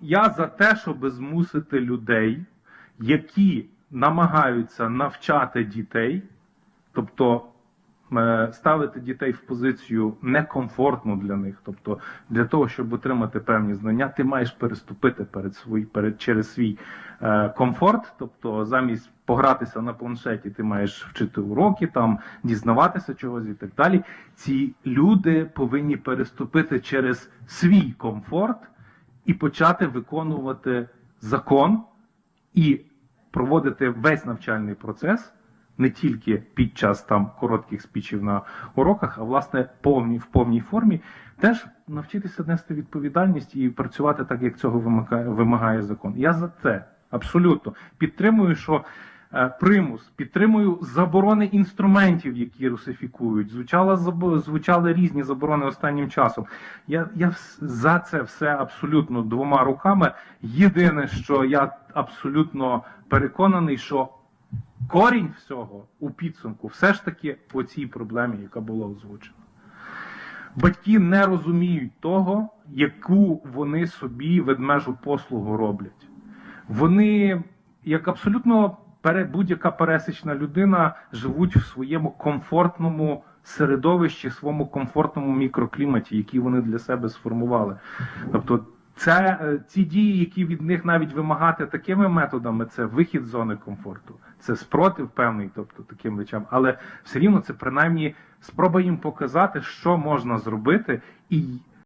Я за те, щоб змусити людей, які намагаються навчати дітей, тобто е, ставити дітей в позицію некомфортну для них, тобто для того, щоб отримати певні знання, ти маєш переступити перед свій, перед через свій е, комфорт, тобто замість погратися на планшеті, ти маєш вчити уроки, там дізнаватися чогось і так далі. Ці люди повинні переступити через свій комфорт і почати виконувати закон і проводити весь навчальний процес не тільки під час там коротких спічів на уроках, а власне повні, в повній формі, теж навчитися нести відповідальність і працювати так, як цього вимагає, вимагає закон. Я за це абсолютно підтримую, що примус, підтримую заборони інструментів, які русифікують. Звучала звучали різні заборони останнім часом. Я, я за це все абсолютно двома руками. Єдине, що я абсолютно переконаний, що корінь всього у підсумку все ж таки по цій проблемі, яка була озвучена. Батьки не розуміють того, яку вони собі ведмежу послугу роблять. Вони, як абсолютно будь-яка пересічна людина, живуть в своєму комфортному середовищі, своєму комфортному мікрокліматі, який вони для себе сформували. Тобто, це е, ці дії, які від них навіть вимагати такими методами, це вихід з зони комфорту, це спротив певний, тобто таким речам, але все рівно це принаймні спроба їм показати, що можна зробити, і